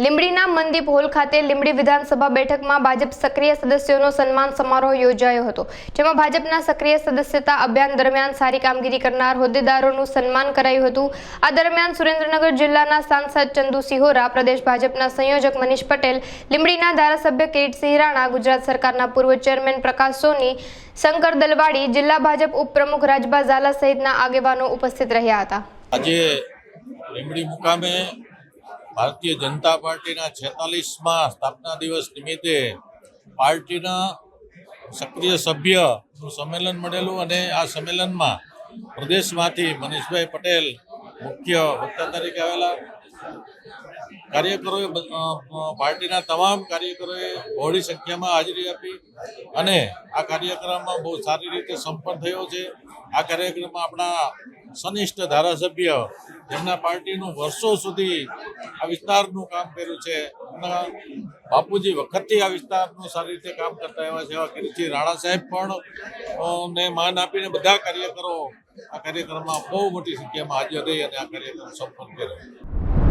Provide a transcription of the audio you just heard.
લીંબડીના Mandeep hall ખાતે લીંબડી વિધાનસભા બેઠકમાં ભાજપ સક્રિય સદસ્યોનો સન્માન સમારોહ યોજાયો હતો. જેમાં ભાજપના સક્રિય સદસ્યતા અભિયાન દરમિયાન સારી કામગીરી કરનાર હોદ્દેદારોનું સન્માન કરાયું હતું. આ દરમિયાન સુરેન્દ્રનગર જિલ્લાના સાંસદ ચંદુ સિહોરા, પ્રદેશ ભાજપના સંયોજક મનીષ પટેલ, લીંબડીના ધારાસભ્ય કિરીટસિંહ રાણા, ગુજરાત સરકારના પૂર્વ ચેરમેન પ્રકાશ સોની, શંકર દલવાડી, જિલ્લા ભાજપ ઉપપ્રમુખ રાજબા ઝાલા સહિતના આગેવાનો ઉપસ્થિત રહ્યા હતા. આજે લીંબડી મુકામે ભારતીય જનતા પાર્ટીના છેતાલીસમાં સ્થાપના દિવસ નિમિત્તે પાર્ટીના સક્રિય સભ્યનું સંમેલન મળેલું અને આ સંમેલનમાં પ્રદેશમાંથી મનીષભાઈ પટેલ મુખ્ય વક્તા તરીકે આવેલા કાર્યકરોએ પાર્ટીના તમામ કાર્યકરોએ બહોળી સંખ્યામાં હાજરી આપી અને આ કાર્યક્રમમાં બહુ સારી રીતે સંપન્ન થયો છે. આ કાર્યક્રમમાં આપણા સનિષ્ઠ ધારાસભ્ય જેમના પાર્ટીનું વર્ષો સુધી આ વિસ્તારનું કામ કર્યું છે, એમના બાપુજી વખતથી આ વિસ્તારનું સારી રીતે કામ કરતા એવા છે. એવા કિરીટસિંહ રાણા સાહેબ પણ ને માન આપીને બધા કાર્યકરો આ કાર્યક્રમમાં બહુ મોટી સંખ્યામાં હાજર રહી અને આ કાર્યક્રમ સંપન્ન કર્યો.